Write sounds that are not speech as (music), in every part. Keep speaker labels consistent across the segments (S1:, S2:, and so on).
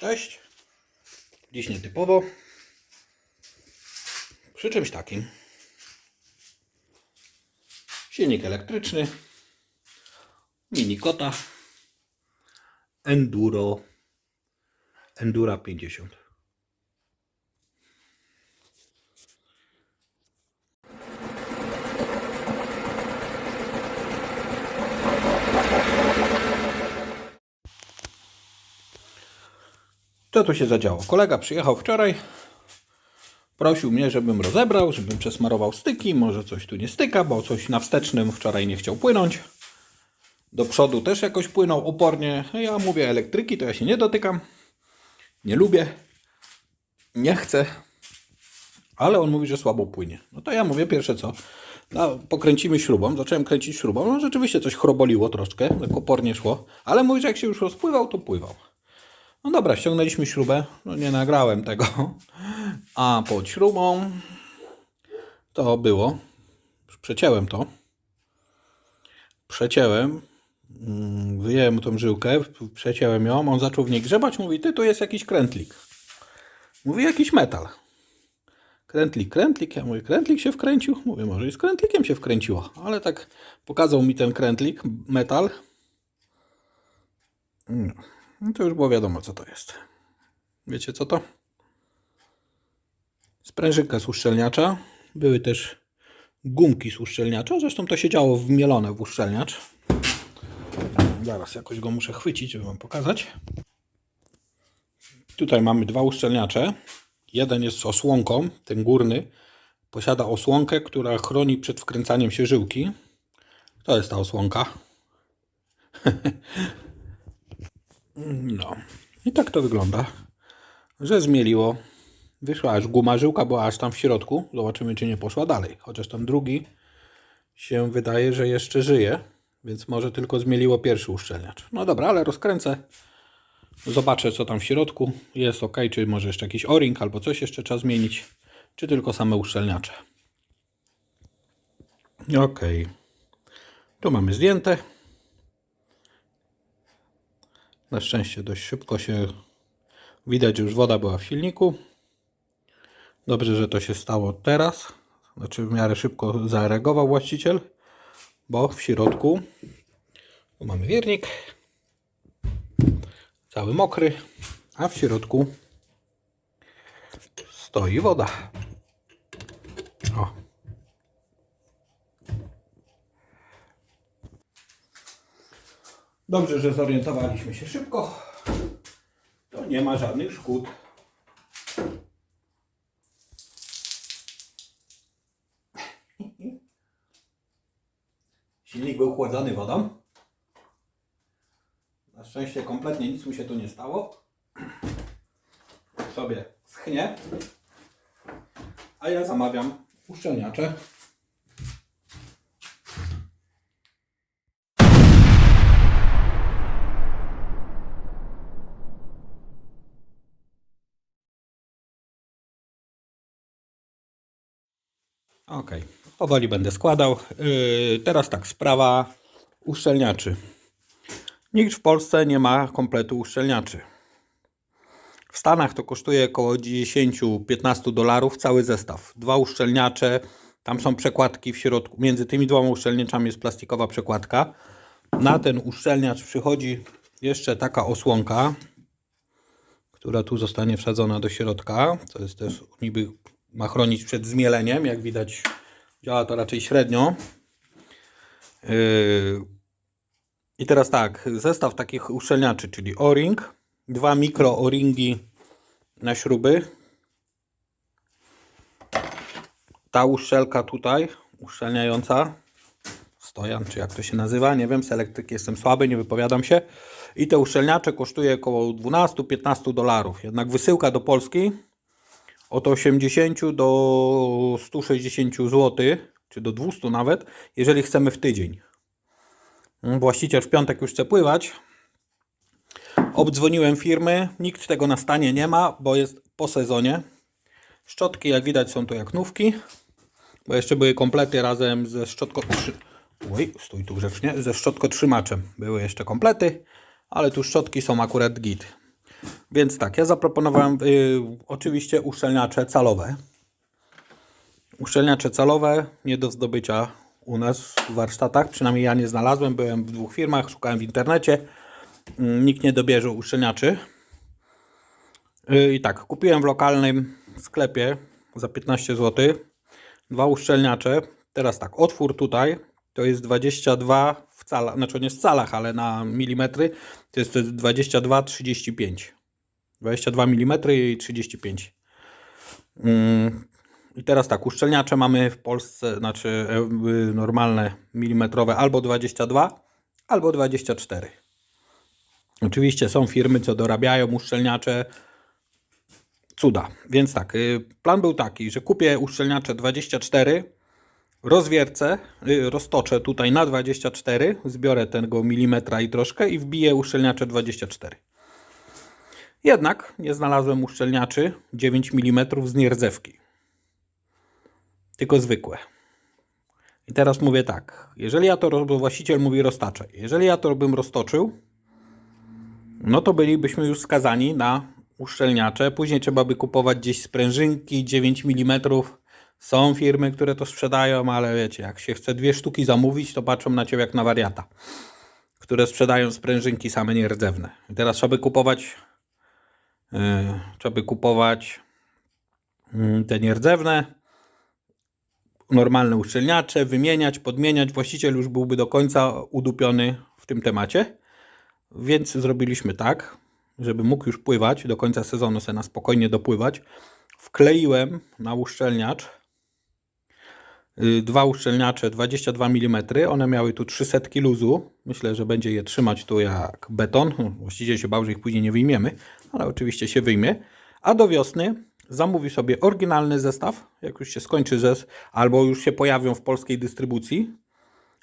S1: Cześć. Dziś nietypowo. Przy czymś takim. Silnik elektryczny. Mini kota. Enduro. Endura 50. Co tu się zadziało? Kolega przyjechał wczoraj. Prosił mnie, żebym rozebrał, żebym przesmarował styki. Może coś tu nie styka, bo coś na wstecznym wczoraj nie chciał płynąć. Do przodu też jakoś płynął opornie. Ja mówię elektryki, to ja się nie dotykam. Nie lubię. Nie chcę. Ale on mówi, że słabo płynie. No to ja mówię pierwsze co. No, pokręcimy śrubą. Zacząłem kręcić śrubą. No rzeczywiście coś chroboliło troszkę. Tak opornie szło. Ale mówi, że jak się już rozpływał, to pływał. No dobra, ściągnęliśmy śrubę. No nie nagrałem tego. A pod śrubą to było. Przecięłem to. Przecięłem. Mm, Wyjąłem tą żyłkę, przecięłem ją. On zaczął w niej grzebać. Mówi, ty tu jest jakiś krętlik. Mówi, jakiś metal. Krętlik, krętlik. Ja mówię, krętlik się wkręcił? Mówię, może i z krętlikiem się wkręciło. Ale tak pokazał mi ten krętlik, metal. No. No to już było wiadomo, co to jest. Wiecie co to? Sprężynka z uszczelniacza. Były też gumki z uszczelniacza. Zresztą to się działo wmielone w uszczelniacz. Zaraz jakoś go muszę chwycić, żeby wam pokazać. Tutaj mamy dwa uszczelniacze. Jeden jest z osłonką, ten górny. Posiada osłonkę, która chroni przed wkręcaniem się żyłki. To jest ta osłonka. (laughs) No. I tak to wygląda. Że zmieliło. Wyszła aż guma, żyłka była aż tam w środku. Zobaczymy, czy nie poszła dalej. Chociaż ten drugi się wydaje, że jeszcze żyje. Więc może tylko zmieliło pierwszy uszczelniacz. No dobra, ale rozkręcę. Zobaczę, co tam w środku. Jest ok, czy może jeszcze jakiś o-ring albo coś jeszcze trzeba zmienić. Czy tylko same uszczelniacze. Ok. Tu mamy zdjęte. Na szczęście dość szybko się widać, już woda była w silniku. Dobrze, że to się stało teraz. Znaczy w miarę szybko zareagował właściciel, bo w środku mamy wiernik cały mokry, a w środku stoi woda. O. Dobrze, że zorientowaliśmy się szybko. To nie ma żadnych szkód. Silnik był chłodzony wodą. Na szczęście kompletnie nic mu się tu nie stało. Sobie schnie. A ja zamawiam uszczelniacze. Ok, powoli będę składał. Yy, teraz tak, sprawa uszczelniaczy. Nikt w Polsce nie ma kompletu uszczelniaczy. W Stanach to kosztuje około 10-15 dolarów cały zestaw. Dwa uszczelniacze, tam są przekładki w środku. Między tymi dwoma uszczelniaczami jest plastikowa przekładka. Na ten uszczelniacz przychodzi jeszcze taka osłonka, która tu zostanie wsadzona do środka. To jest też niby ma chronić przed zmieleniem. Jak widać, działa to raczej średnio. Yy. I teraz tak, zestaw takich uszczelniaczy, czyli o-ring, dwa mikro o-ringi na śruby. Ta uszczelka tutaj, uszczelniająca, stojan, czy jak to się nazywa, nie wiem, z elektryki jestem słaby, nie wypowiadam się. I te uszczelniacze kosztuje około 12-15 dolarów. Jednak wysyłka do Polski od 80 do 160 zł, czy do 200 nawet, jeżeli chcemy w tydzień. Właściciel w piątek już chce pływać. Obdzwoniłem firmy, nikt tego na stanie nie ma, bo jest po sezonie. Szczotki, jak widać, są to jak nówki, bo jeszcze były komplety razem ze szczotką. Oj, stój tu grzecznie, ze szczotkotrzymaczem. Były jeszcze komplety, ale tu szczotki są akurat git. Więc tak, ja zaproponowałem y, oczywiście uszczelniacze calowe. Uszczelniacze calowe nie do zdobycia u nas w warsztatach. Przynajmniej ja nie znalazłem. Byłem w dwóch firmach, szukałem w internecie. Mm, Nikt nie dobierze uszczelniaczy. Y, I tak, kupiłem w lokalnym sklepie za 15 zł dwa uszczelniacze. Teraz tak, otwór tutaj to jest 22 w calach, znaczy nie w calach, ale na milimetry to jest 22,35. 22 mm i 35. Mm, I teraz tak, uszczelniacze mamy w Polsce, znaczy e, y, normalne milimetrowe albo 22, albo 24. Oczywiście są firmy, co dorabiają uszczelniacze. Cuda. Więc tak, y, plan był taki, że kupię uszczelniacze 24, rozwiercę, y, roztoczę tutaj na 24, zbiorę tego milimetra i troszkę i wbiję uszczelniacze 24. Jednak nie znalazłem uszczelniaczy 9 mm z nierdzewki. Tylko zwykłe. I teraz mówię tak, jeżeli ja to, bo właściciel mówi roztaczę, jeżeli ja to bym roztoczył, no to bylibyśmy już skazani na uszczelniacze. Później trzeba by kupować gdzieś sprężynki 9 mm. Są firmy, które to sprzedają, ale wiecie, jak się chce dwie sztuki zamówić, to patrzą na ciebie jak na wariata, które sprzedają sprężynki same nierdzewne. I teraz trzeba by kupować, yy, trzeba by kupować yy, te nierdzewne, normalne uszczelniacze, wymieniać, podmieniać. Właściciel już byłby do końca udupiony w tym temacie. Więc zrobiliśmy tak, żeby mógł już pływać do końca sezonu, se na spokojnie dopływać. Wkleiłem na uszczelniacz dwa uszczelniacze 22 mm. One miały tu 300 luzu. Myślę, że będzie je trzymać tu jak beton. Właściciel się bał, że ich później nie wyjmiemy, ale oczywiście się wyjmie. A do wiosny zamówi sobie oryginalny zestaw, jak już się skończy zes, albo już się pojawią w polskiej dystrybucji.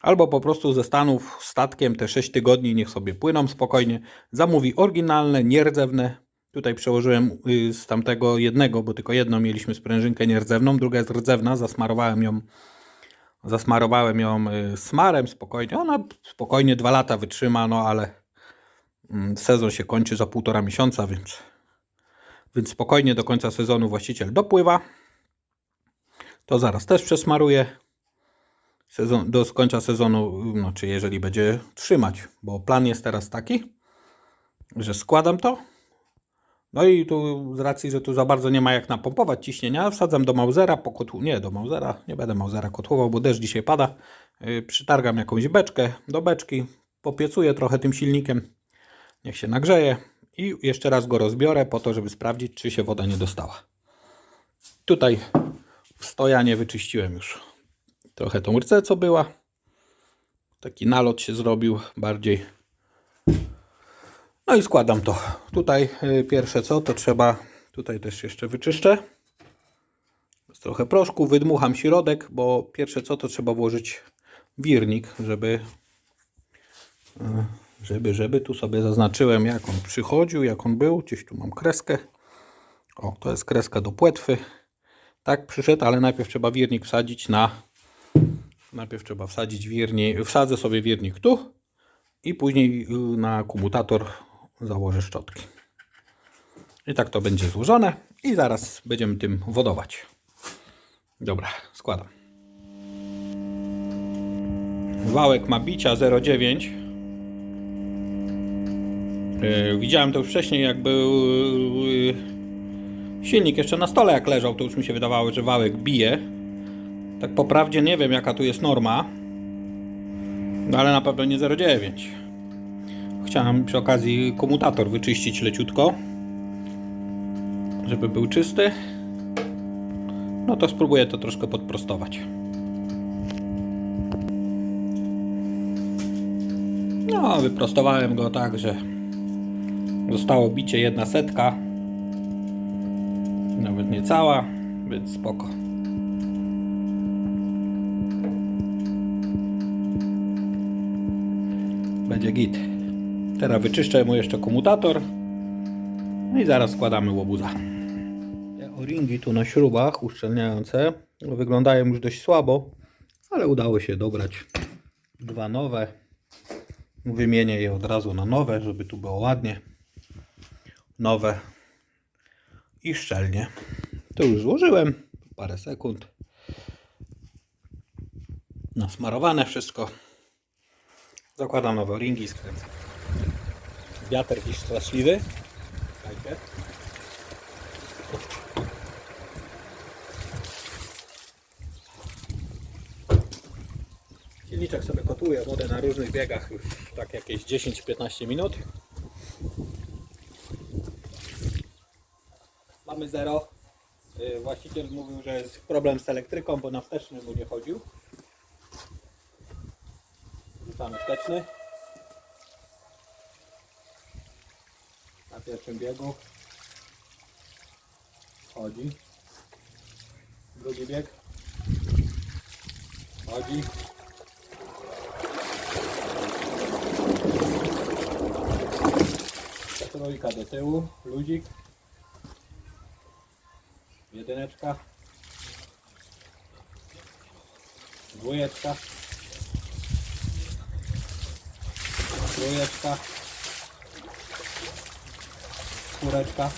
S1: Albo po prostu ze Stanów statkiem te 6 tygodni niech sobie płyną spokojnie. Zamówi oryginalne, nierdzewne. Tutaj przełożyłem y, z tamtego jednego, bo tylko jedną mieliśmy sprężynkę nierdzewną, druga jest rdzewna, zasmarowałem ją zasmarowałem ją y, smarem spokojnie. Ona spokojnie dwa lata wytrzyma, no ale mm, sezon się kończy za półtora miesiąca, więc, więc spokojnie do końca sezonu właściciel dopływa. To zaraz też przesmaruję sezon, do końca sezonu, no, czy jeżeli będzie trzymać, bo plan jest teraz taki, że składam to. No i tu z racji, że tu za bardzo nie ma jak napompować ciśnienia, wsadzam do Mausera, po kotłu, nie do Mausera, nie będę Mausera kotłował, bo deszcz dzisiaj pada. Yy, przytargam jakąś beczkę do beczki, popiecuję trochę tym silnikiem, niech się nagrzeje i jeszcze raz go rozbiorę po to, żeby sprawdzić, czy się woda nie dostała. Tutaj w stojanie wyczyściłem już trochę tą rcę, co była. Taki nalot się zrobił bardziej. No i składam to. Tutaj y, pierwsze co, to trzeba, tutaj też jeszcze wyczyszczę. Jest trochę proszku, wydmucham środek, bo pierwsze co, to trzeba włożyć wirnik, żeby, y, żeby, żeby tu sobie zaznaczyłem, jak on przychodził, jak on był. Gdzieś tu mam kreskę. O, to jest kreska do płetwy. Tak przyszedł, ale najpierw trzeba wirnik wsadzić na Najpierw trzeba wsadzić wirnik, wsadzę sobie wirnik tu i później y, na komutator założę szczotki. I tak to będzie złożone i zaraz będziemy tym wodować. Dobra, składam. Wałek ma bicia 0,9. Yy, Widziałem to już wcześniej, jak był yy, silnik jeszcze na stole, jak leżał, to już mi się wydawało, że wałek bije. Tak po prawdzie nie wiem jaka tu jest norma. No ale na pewno nie 0,9. Chciałem przy okazji komutator wyczyścić leciutko. Żeby był czysty. No to spróbuję to troszkę podprostować. No, wyprostowałem go tak, że zostało bicie jedna setka. Nawet nie cała, więc spoko. Będzie git. Teraz wyczyszczę mu jeszcze komutator. No i zaraz składamy łobuza. Te o-ringi tu na śrubach uszczelniające wyglądają już dość słabo, ale udało się dobrać dwa nowe. Wymienię je od razu na nowe, żeby tu było ładnie. nowe i szczelnie. To już złożyłem. Parę sekund. Nasmarowane wszystko. Zakładam nowe ringi, skręcam. Wiatr jakiś straszliwy. Silniczek sobie kotuje wodę na różnych biegach już tak jakieś 10-15 minut. Mamy zero. Y, Właściciel mówił, że jest problem z elektryką, bo na wsteczny mu nie chodził. Rzucamy wsteczny. Pierwszym biegu. Chodzi. Drugi bieg. Chodzi. Trójka do tyłu, ludzik. Jedyneczka. Dwójeczka. Trójeczka. Czwóreczka.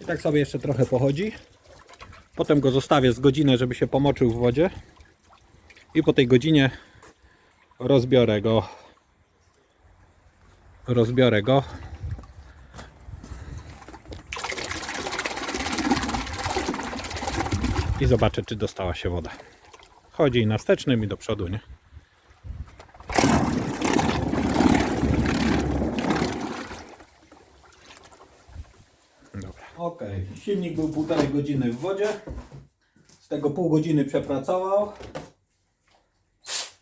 S1: I tak sobie jeszcze trochę pochodzi. Potem go zostawię z godzinę, żeby się pomoczył w wodzie. I po tej godzinie rozbiorę go. Rozbiorę go. I zobaczę, czy dostała się woda. Chodzi i na wstecznym, i do przodu, nie? Dobra. Ok, silnik był półtorej godziny w wodzie. Z tego pół godziny przepracował.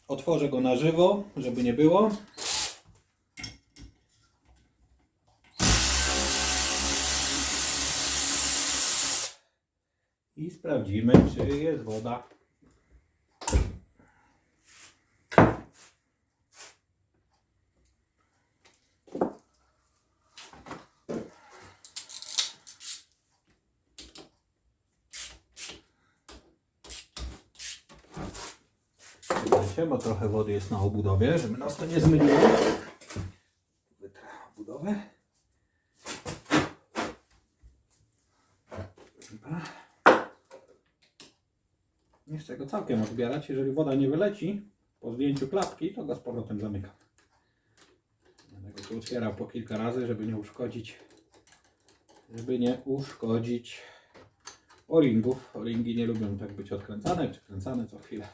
S1: Otworzę go na żywo, żeby nie było. I sprawdzimy, czy jest woda. Czekajcie, bo trochę wody jest na obudowie, żeby nas to nie zmyliło. Nie go całkiem odbierać. Jeżeli woda nie wyleci po zdjęciu klapki, to go z powrotem zamykam. Będę go tu otwierał po kilka razy, żeby nie uszkodzić żeby nie uszkodzić o-ringów. O-ringi nie lubią tak być odkręcane czy kręcane co chwilę.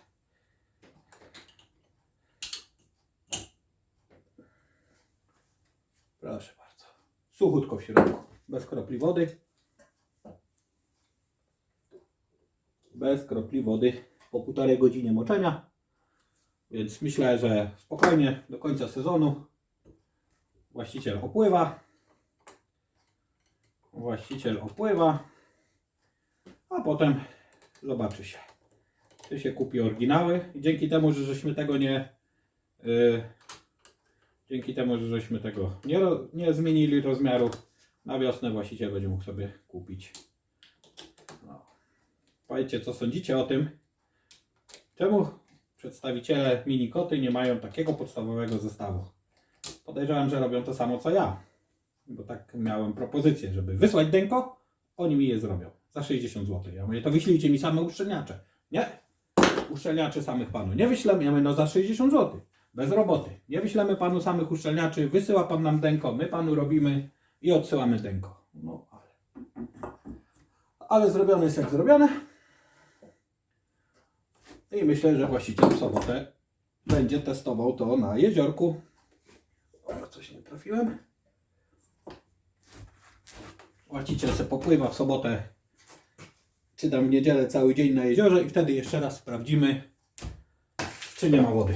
S1: Proszę bardzo. Suchutko w środku. Bez kropli wody. Bez kropli wody. Po półtorej godzinie moczenia. Więc myślę, że spokojnie do końca sezonu właściciel opływa. Właściciel opływa. A potem zobaczy się. Czy się kupi oryginały. I dzięki temu, że żeśmy tego nie. Yy, Dzięki temu, że żeśmy tego nie, nie zmienili rozmiaru, na wiosnę właściciel będzie mógł sobie kupić. Powiedzcie, co sądzicie o tym? Czemu przedstawiciele minikoty nie mają takiego podstawowego zestawu? Podejrzewam, że robią to samo co ja. Bo tak miałem propozycję, żeby wysłać denko, oni mi je zrobią za 60 zł. Ja mówię, to wyślijcie mi same uszczelniacze. Nie, uszczelniaczy samych panu nie wyślemy, ja mówię, no za 60 zł. Bez roboty. Nie wyślemy panu samych uszczelniaczy, wysyła pan nam denko, my panu robimy i odsyłamy denko. No ale. Ale zrobione jest jak zrobione. I myślę, że właściciel w sobotę będzie testował to na jeziorku. O, coś nie trafiłem. Właściciel se popływa w sobotę, czy tam w niedzielę cały dzień na jeziorze i wtedy jeszcze raz sprawdzimy, czy nie ma wody.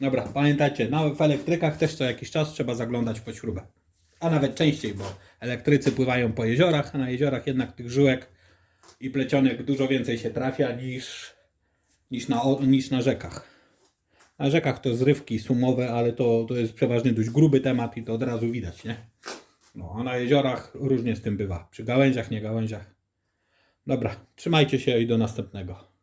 S1: Dobra, pamiętajcie, na, w elektrykach też co jakiś czas trzeba zaglądać po śrubę. A nawet częściej, bo elektrycy pływają po jeziorach, a na jeziorach jednak tych żyłek i plecionek dużo więcej się trafia niż, niż, na, niż na rzekach. Na rzekach to zrywki sumowe, ale to, to jest przeważnie dość gruby temat i to od razu widać, nie? No, a na jeziorach różnie z tym bywa. Przy gałęziach, nie gałęziach. Dobra, trzymajcie się i do następnego.